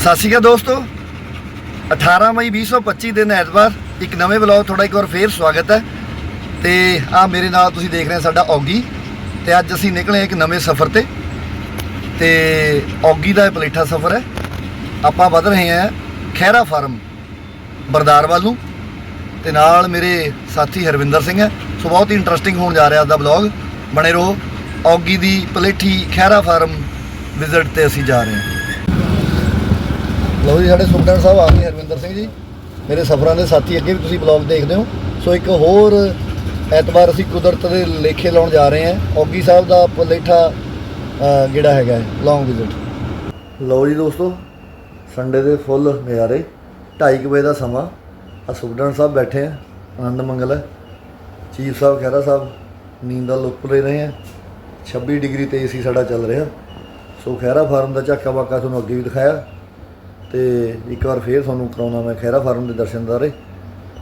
ਸਤਿ ਸ਼੍ਰੀ ਅਕਾਲ ਦੋਸਤੋ। 18 ਮਈ 2025 ਦਿਨ ਐਤਵਾਰ, ਇੱਕ ਨਵੇਂ ਵਲੌਗ ਤੁਹਾਡਾ ਇੱਕ ਵਾਰ ਫੇਰ ਸਵਾਗਤ ਹੈ। ਤੇ ਆ ਮੇਰੇ ਨਾਲ ਤੁਸੀਂ ਦੇਖ ਰਹੇ ਸਾਡਾ ਔਗੀ। ਤੇ ਅੱਜ ਅਸੀਂ ਨਿਕਲੇ ਇੱਕ ਨਵੇਂ ਸਫ਼ਰ ਤੇ। ਤੇ ਔਗੀ ਦਾ ਇਹ ਪਲੇਠਾ ਸਫ਼ਰ ਹੈ। ਆਪਾਂ ਵਧ ਰਹੇ ਹਾਂ ਖਹਿਰਾ ਫਾਰਮ ਬਰਦਾਰ ਵੱਲ ਨੂੰ। ਤੇ ਨਾਲ ਮੇਰੇ ਸਾਥੀ ਹਰਵਿੰਦਰ ਸਿੰਘ ਹੈ। ਸੋ ਬਹੁਤ ਹੀ ਇੰਟਰਸਟਿੰਗ ਹੋਣ ਜਾ ਰਿਹਾ ਅੱਜ ਦਾ ਵਲੌਗ। ਬਣੇ ਰਹੋ ਔਗੀ ਦੀ ਪਲੇਠੀ ਖਹਿਰਾ ਫਾਰਮ ਵਿਜ਼ਿਟ ਤੇ ਅਸੀਂ ਜਾ ਰਹੇ ਹਾਂ। ਲਓ ਜੀ, ਸਾਡੇ ਸੁਪਰਡੈਂਟ ਸਾਹਿਬ ਆ ਗਏ, ਹਰਵਿੰਦਰ ਸਿੰਘ ਜੀ। ਮੇਰੇ ਸਫਰਾਂ ਦੇ ਸਾਥੀ ਅੱਗੇ ਵੀ ਤੁਸੀਂ ਬਲੌਗ ਦੇਖਦੇ ਹੋ। ਸੋ ਇੱਕ ਹੋਰ ਐਤਵਾਰ ਅਸੀਂ ਕੁਦਰਤ ਦੇ ਲੇਖੇ ਲਾਉਣ ਜਾ ਰਹੇ ਹਾਂ। ਔਗੀ ਸਾਹਿਬ ਦਾ ਪਲੇਠਾ ਜਿਹੜਾ ਹੈਗਾ ਲੌਂਗ ਵਿਜ਼ਿਟ ਲਓ ਜੀ ਦੋਸਤੋ ਸੰਡੇ ਦੇ ਫੁੱਲ ਨਜ਼ਾਰੇ 2:30 ਵਜੇ ਦਾ ਸਮਾਂ। ਆ ਸੁਪਰਡੈਂਟ ਸਾਹਿਬ ਬੈਠੇ ਆ, ਆਨੰਦ ਮੰਗਲ ਹੈ। ਚੀਫ ਸਾਹਿਬ, ਖਹਿਰਾ ਸਾਹਿਬ, ਨੀਂਦ ਦਾ ਲੁੱਕ ਲੈ ਰਹੇ ਆ। 26 ਡਿਗਰੀ ਤੇ ਏਸੀ ਸਾਡਾ ਚੱਲ ਰਿਹਾ। ਸੋ ਖਹਿਰਾ ਫਾਰਮ ਦਾ ਝਾਕਾ ਵਾਕਾ ਤੁਹਾਨੂੰ ਅੱਗੇ ਵੀ ਦਿਖਾਇਆ। ਤੇ ਇੱਕ ਵਾਰ ਫੇਰ ਤੁਹਾਨੂੰ ਕਰਾਉਣਾ ਮੈਂ ਖਹਿਰਾ ਫਾਰਮ ਦੇ ਦਰਸ਼ਨ ਦਾਰੇ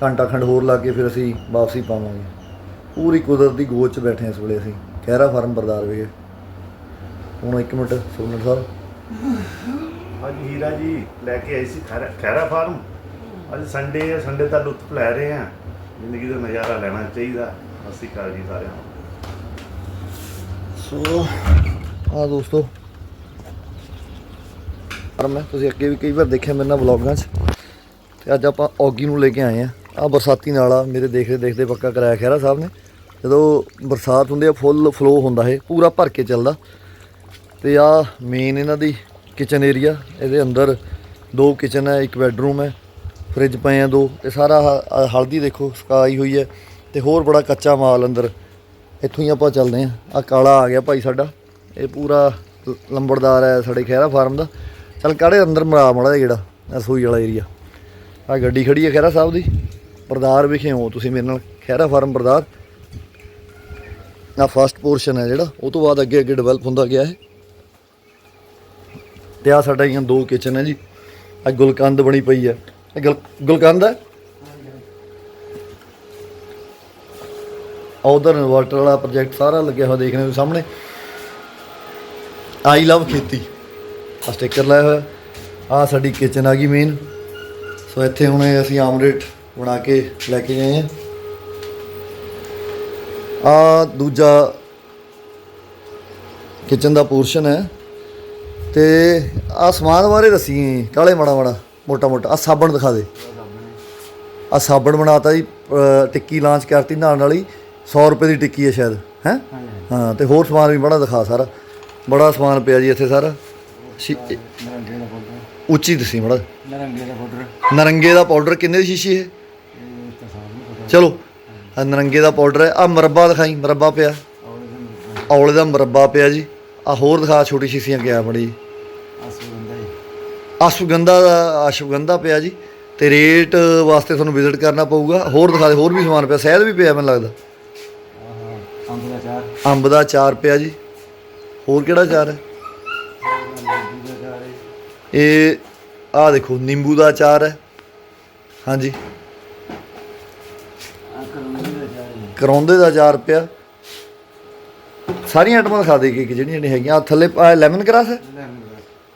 ਘੰਟਾ ਖੰਡ ਹੋਰ ਲਾ ਕੇ ਫਿਰ ਅਸੀਂ ਵਾਪਸੀ ਪਾਵਾਂਗੇ। ਪੂਰੀ ਕੁਦਰਤ ਦੀ ਗੋਦ 'ਚ ਬੈਠੇ ਹਾਂ ਇਸ ਵੇਲੇ ਅਸੀਂ। ਖਹਿਰਾ ਫਾਰਮ ਬਰਦਾਰ ਵੇ ਹੁਣ ਇੱਕ ਮਿੰਟ ਸੁਣਨ ਸਾਹਿਬ। ਅੱਜ ਹੀਰਾ ਜੀ ਲੈ ਕੇ ਆਈ ਸੀ ਖੈਰਾ ਖੈਰਾ ਫਾਰਮ। ਅੱਜ ਸੰਡੇ ਹੈ ਸੰਡੇ ਦਾ ਲੁਤਫ ਲੈ ਰਹੇ ਹਾਂ। ਜ਼ਿੰਦਗੀ ਦਾ ਨਜ਼ਾਰਾ ਲੈਣਾ ਚਾਹੀਦਾ। ਅਸੀਂ ਕਾਲ ਜੀ ਸਾਰਿਆਂ ਨੂੰ। ਸੋ ਆ ਦੋਸਤੋ ਪਰ ਮੈਂ। ਤੁਸੀਂ ਅੱਗੇ ਵੀ ਕਈ ਵਾਰ ਦੇਖਿਆ ਮੇਰੇ ਨਾਲ ਵਲੌਗਾਂ 'ਚ। ਤੇ ਅੱਜ ਆਪਾਂ ਔਗੀ ਨੂੰ ਲੈ ਕੇ ਆਏ ਆ ਆ ਬਰਸਾਤੀ ਨਾਲਾ ਮੇਰੇ ਦੇਖਦੇ ਦੇਖਦੇ ਪੱਕਾ ਕਰਾਇਆ ਖਹਿਰਾ ਸਾਹਿਬ ਨੇ। ਜਦੋਂ ਬਰਸਾਤ ਹੁੰਦੀ ਆ, ਫੁੱਲ ਫਲੋ ਹੁੰਦਾ ਇਹ, ਪੂਰਾ ਭਰ ਕੇ ਚੱਲਦਾ। ਤੇ ਆ ਮੇਨ ਇਹਨਾਂ ਦੀ ਕਿਚਨ ਏਰੀਆ ਇਹਦੇ ਅੰਦਰ ਦੋ ਕਿਚਨ ਹੈ ਇੱਕ ਬੈੱਡਰੂਮ ਹੈ ਫ੍ਰਿਜ ਪਏ ਆ ਦੋ। ਇਹ ਸਾਰਾ ਹਲਦੀ ਦੇਖੋ, ਸਕਾਈ ਹੋਈ ਹੈ ਤੇ ਹੋਰ ਬੜਾ ਕੱਚਾ ਮਾਲ ਅੰਦਰ। ਇੱਥੋਂ ਹੀ ਆਪਾਂ ਚੱਲਦੇ ਆ ਆ ਕਾਲਾ ਆ ਗਿਆ ਭਾਈ ਸਾਡਾ। ਇਹ ਪੂਰਾ ਲੰਬੜਦਾਰ ਹੈ ਸਾਡੇ ਖਹਿਰਾ ਫਾਰਮ ਦਾ। ਚੱਲ ਕਾੜੇ ਅੰਦਰ ਮਰਾ ਮੜਾ ਜਿਹੜਾ ਰਸੋਈ ਵਾਲਾ ਏਰੀਆ ਆ ਗੱਡੀ ਖੜੀ ਹੈ ਖਹਿਰਾ ਸਾਹਿਬ ਦੀ। ਬਰਦਾਰ ਵਿਖੇ ਹੋ ਤੁਸੀਂ ਮੇਰੇ ਨਾਲ, ਖਹਿਰਾ ਫਾਰਮ ਬਰਦਾਰ। ਆ ਫਸਟ ਪੋਰਸ਼ਨ ਹੈ ਜਿਹੜਾ, ਉਹ ਤੋਂ ਬਾਅਦ ਅੱਗੇ ਅੱਗੇ ਡਿਵੈਲਪ ਹੁੰਦਾ ਗਿਆ ਹੈ ਤੇ ਆ ਸਾਡਾ ਇਹ ਦੋ ਕਿਚਨ ਹੈ ਜੀ। ਆ ਗੁਲਕੰਦ ਬਣੀ ਪਈ ਹੈ। ਇਹ ਗੁਲ- ਗੁਲਕੰਦ ਹੈ? ਉਧਰ ਇਨਵਰਟਰ ਵਾਲਾ ਪ੍ਰੋਜੈਕਟ ਸਾਰਾ ਲੱਗਿਆ ਹੋਇਆ ਦੇਖ ਰਹੇ ਹੋ ਸਾਹਮਣੇ। ਆਈ ਲਵ ਖੇਤੀ। ਆ ਸਟicker ਲਾਇਆ ਹੋਇਆ। ਆ ਸਾਡੀ ਕਿਚਨ ਆ ਗਈ ਮੇਨ ਸੋ ਇੱਥੇ ਹੁਣ ਅਸੀਂ ਆਮਲੇਟ ਬਣਾ ਕੇ ਲੈ ਕੇ ਗਏ ਆ ਆ ਦੂਜਾ ਕਿਚਨ ਦਾ ਪੋਰਸ਼ਨ ਹੈ। ਤੇ ਆ ਸਮਾਨ ਬਾਰੇ ਦੱਸੀ ਕਾਲੇ ਮਾੜਾ ਮਾੜਾ ਮੋਟਾ ਮੋਟਾ। ਆ ਸਾਬਣ ਦਿਖਾ ਦੇ। ਆ ਸਾਬਣ ਬਣਾਤਾ ਜੀ ਟਿੱਕੀ ਲਾਂਚ ਕਰਤੀ ਨਾਲ ਵਾਲੀ। 100 ਰੁਪਏ ਦੀ ਟਿੱਕੀ ਹੈ ਸ਼ਾਇਦ ਹੈ? ਹਾਂ ਤੇ ਹੋਰ ਸਮਾਨ ਵੀ ਬੜਾ ਦਿਖਾ ਸਾਰਾ। ਬੜਾ ਸਮਾਨ ਪਿਆ ਜੀ ਇੱਥੇ ਸਾਰਾ। ਸ਼ੀ- ਨਰੰਗੇ ਦਾ ਪਾਊਡਰ ਉੱਚੀ ਦਸੀ ਮੜਾ। ਨਰੰਗੇ ਦਾ ਪਾਊਡਰ ਨਰੰਗੇ ਦਾ ਪਾਊਡਰ ਕਿੰਨੇ ਦੀ ਸ਼ੀਸ਼ੀ ਹੈ? ਇਹ ਤਾਂ ਸਾਬ ਨੂੰ ਪਤਾ। ਚਲੋ ਆ ਨਰੰਗੇ ਦਾ ਪਾਊਡਰ ਹੈ। ਆ ਮਰੱਬਾ ਦਿਖਾਈ ਮਰੱਬਾ ਪਿਆ। ਔਰ ਇਹਦਾ ਔਲੇ ਦਾ ਮਰੱਬਾ ਪਿਆ ਜੀ। ਆ ਹੋਰ ਦਿਖਾ ਛੋਟੀ ਸ਼ੀਸ਼ੀਆਂ ਗਿਆ ਬੜੀ ਆਸੂ ਬੰਦਾ ਹੈ ਅਸ਼ਵਗੰਧਾ ਦਾ ਅਸ਼ਵਗੰਧਾ ਪਿਆ ਜੀ। ਤੇ ਰੇਟ ਵਾਸਤੇ ਤੁਹਾਨੂੰ ਵਿਜ਼ਿਟ ਕਰਨਾ ਪਊਗਾ। ਹੋਰ ਦਿਖਾ ਦੇ ਹੋਰ ਵੀ ਸਮਾਨ ਪਿਆ। ਸ਼ਹਿਦ ਵੀ ਪਿਆ ਮੈਨੂੰ ਲੱਗਦਾ। ਆਹ ਅੰਬ ਦਾ ਚਾਰ। ਅੰਬ ਦਾ ਅਚਾਰ ਪਿਆ ਜੀ। ਹੋਰ ਕਿਹੜਾ ਚਾਰ ਹੈ? ਇਹ ਆਹ ਦੇਖੋ, ਨਿੰਬੂ ਦਾ ਅਚਾਰ ਹੈ। ਹਾਂਜੀ। ਆ ਦਾ ਚਾਰ ਕਰੌਂਦੇ ਦਾ ਅਚਾਰ ਪਿਆ। ਸਾਰੀਆਂ ਆਈਟਮਾਂ ਦਿਖਾ ਦੇ ਕਿ ਜਿਹੜੀਆਂ ਜਿਹੜੀਆਂ ਹੈਗੀਆਂ। ਆਹ ਥੱਲੇ ਲੈਮਨ ਗ੍ਰਾਸ ਹੈ? ਲੈਮਨ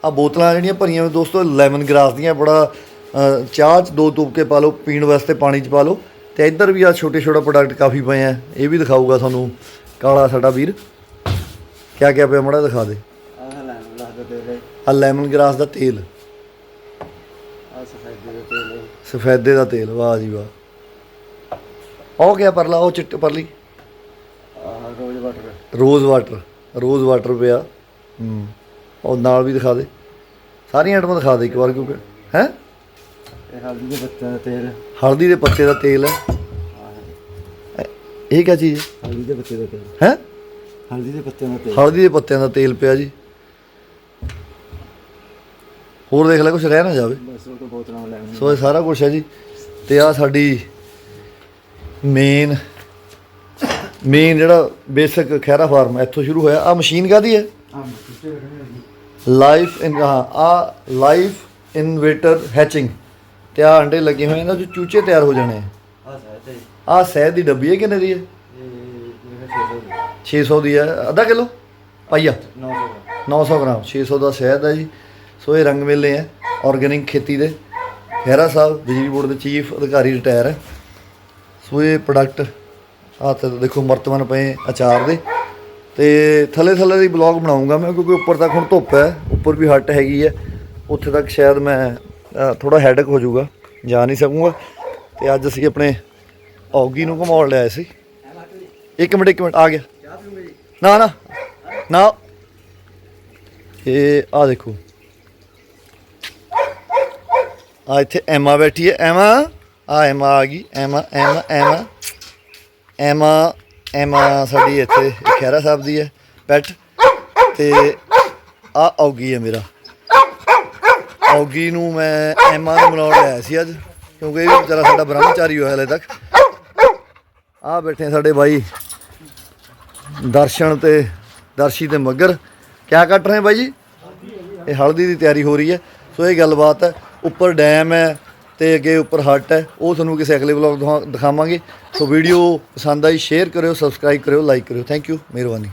ਆ ਬੋਤਲਾਂ ਜਿਹੜੀਆਂ ਭਰੀਆਂ ਹੋਈਆਂ ਦੋਸਤੋ ਲੈਮਨ ਗ੍ਰਾਸ ਦੀਆਂ ਬੜਾ ਚਾਹ ਚ ਦੋ ਤੁਪਕੇ ਪਾ ਲਓ, ਪੀਣ ਵਾਸਤੇ ਪਾਣੀ ਚ ਪਾ ਲਓ। ਤੇ ਇੱਧਰ ਵੀ ਆ ਛੋਟੇ ਛੋਟੇ ਪ੍ਰੋਡਕਟ ਕਾਫੀ ਪਏ ਆ। ਇਹ ਵੀ ਦਿਖਾਊਗਾ ਤੁਹਾਨੂੰ, ਕਾਲਾ ਸਾਡਾ ਵੀਰ। ਕਿਆ ਕਿਆ ਪਿਆ ਮੜਾ ਦਿਖਾ ਦੇ। ਆ ਲੈਮਨ ਗ੍ਰਾਸ ਦਾ ਤੇਲ। ਆਹ ਸਫੈਦੇ ਦਾ ਤੇਲ ਹੈ। ਸਫੈਦੇ ਦਾ ਤੇਲ ਵਾਹ ਜੀ ਵਾਹ। ਉਹ ਕਿਆ ਪਰਲਾ ਉਹ ਚਿੱਟ ਪਰਲੀ? ਆਹ rose water. Rose water rose water ਪਿਆ। ਹੂੰ ਉਹ ਨਾਲ ਵੀ ਦਿਖਾ ਦੇ। ਸਾਰੀਆਂ ਆਈਟਮਾਂ ਦਿਖਾ ਦੇ ਇੱਕ ਵਾਰ ਕਿਉਂਕਿ ਹੈ? ਹਲਦੀ ਦੇ ਪੱਤੇ ਦਾ ਤੇਲ ਹਲਦੀ ਦੇ ਪੱਤੇ ਦਾ ਤੇਲ ਹੈ। ਹੈ। ਇਹ ਕਿਆ ਚੀਜ਼ ਹਲਦੀ ਦੇ ਪੱਤੇ ਦਾ ਤੇਲ। ਹੈ? ਹਲਦੀ ਦੇ ਪੱਤੇ ਦਾ ਤੇਲ। ਹਲਦੀ ਦੇ ਪੱਤਿਆਂ ਦਾ ਤੇਲ ਪਿਆ ਜੀ। ਹੋਰ ਦੇਖ ਲੈ ਕੁਝ ਰਹਿ ਨਾ ਜਾਵੇ। ਬਸ ਉਹ ਤੋਂ ਬੋਤਲਾਂ ਲੈਮਨ ਸੋ ਇਹ ਸਾਰਾ ਕੁਝ ਹੈ ਜੀ। ਤੇ ਆ ਸਾਡੀ ਮੇਨ ਮੇਨ ਜਿਹੜਾ ਬੇਸਿਕ ਖੈਰਾ ਫਾਰਮ ਇੱਥੋਂ ਸ਼ੁਰੂ ਹੋਇਆ। ਆ ਮਸ਼ੀਨ ਕਾਦੀ ਹੈ? ਲਾਈਫ ਇਨ ਆ ਲਾਈਫ ਇਨਵੇਟਰ ਹੈਚਿੰਗ ਤੇ ਆ ਅੰਡੇ ਲੱਗੇ ਹੋਏ ਇਹਨਾਂ ਚ ਚੂਚੇ ਤਿਆਰ ਹੋ ਜਾਣੇ ਹੈ ਆ ਸ਼ਹਿਦ ਦੀ ਡੱਬੀ ਹੈ ਕਿੰਨੇ ਦੀ ਹੈ? ਇਹ ਜਿਹੜਾ 600 ਦੀ ਹੈ। ਅੱਧਾ ਕਿਲੋ? ਪਾਈਆ? 900 ਦਾ 900 ਗ੍ਰਾਮ 600 ਦਾ ਸ਼ਹਿਦ ਹੈ ਜੀ। ਸੋ ਇਹ ਰੰਗ ਮੇਲੇ ਹੈ ਆਰਗੈਨਿਕ ਖੇਤੀ ਦੇ। ਖਹਿਰਾ ਸਾਹਿਬ, ਬਿਜਲੀ ਬੋਰਡ ਦੇ ਚੀਫ ਅਧਿਕਾਰੀ ਰਿਟਾਇਰ ਹੈ। ਸੋ ਇਹ ਪ੍ਰੋਡਕਟ ਆਹ ਤੇ ਦੇਖੋ ਮਰਤਬਾਨ ਪਏ ਅਚਾਰ ਦੇ। ਤੇ ਥੱਲੇ ਥੱਲੇ ਦੀ ਬਲੌਗ ਬਣਾਉਂਗਾ ਮੈਂ, ਕਿਉਂਕਿ ਉੱਪਰ ਤੱਕ ਹੁਣ ਧੁੱਪ ਹੈ, ਉੱਪਰ ਵੀ ਹੱਟ ਹੈਗੀ ਹੈ। ਉੱਥੇ ਤੱਕ ਸ਼ਾਇਦ ਮੈਂ ਥੋੜਾ ਹੈਡਕ ਹੋ ਜਾਊਗਾ, ਜਾ ਨਹੀਂ ਸਕੂੰਗਾ। ਤੇ ਅੱਜ ਅਸੀਂ ਆਪਣੇ ਔਗੀ ਨੂੰ ਘੁਮਾਉਣ ਲਿਆਏ ਸੀ। ਇੱਕ ਮਿੰਟ ਇੱਕ ਮਿੰਟ, ਆ ਗਿਆ। ਨਾ ਨਾ ਨਾ। ਇਹ ਆ ਦੇਖੋ। ਆ ਇੱਥੇ ਐਮਾ ਬੈਠੀ ਹੈ, ਐਮਾ, ਆ ਐਮਾ ਆ ਗਈ, Emma Emma Emma Emma Emma ਸਾਡੀ ਇੱਥੇ ਖੈਰਾ ਸਾਹਿਬ ਦੀ ਹੈ ਪੈਟ ਤੇ ਆ ਔਗੀ ਹੈ ਮੇਰਾ। ਔਗੀ ਨੂੰ ਮੈਂ ਐਮਾ ਨੂੰ ਬਣਾਉਣ ਲਿਆਇਆ ਸੀ ਅੱਜ, ਕਿਉਂਕਿ ਇਹ ਵਿਚਾਰਾ ਸਾਡਾ ਬ੍ਰਹਮਚਾਰੀ ਹੋਇਆ ਹਲੇ ਤੱਕ। ਆ ਬੈਠੇ ਸਾਡੇ ਬਾਈ, ਦਰਸ਼ਨ ਤੇ ਦਰਸ਼ੀ ਤੇ ਮੱਗਰ। ਕਿਆ ਕੱਟ ਰਹੇ ਬਾਈ ਜੀ? ਇਹ ਹਲਦੀ ਦੀ ਤਿਆਰੀ ਹੋ ਰਹੀ ਹੈ, ਸੋ ਇਹ ਗੱਲਬਾਤ ਹੈ। ਉੱਪਰ ਡੈਮ ਹੈ ਤੇ ਅੱਗੇ ਉੱਪਰ ਹੱਟ ਹੈ, ਉਹ ਤੁਹਾਨੂੰ ਕਿਸੇ ਅਗਲੇ ਵਲੌਗ ਦਿਖਾਵਾਂਗੇ। ਸੋ ਵੀਡੀਓ ਪਸੰਦ ਆਈ ਸ਼ੇਅਰ ਕਰਿਓ ਸਬਸਕ੍ਰਾਈਬ ਕਰਿਓ ਲਾਈਕ ਕਰਿਓ। ਥੈਂਕ ਯੂ ਮਿਹਰਬਾਨੀ।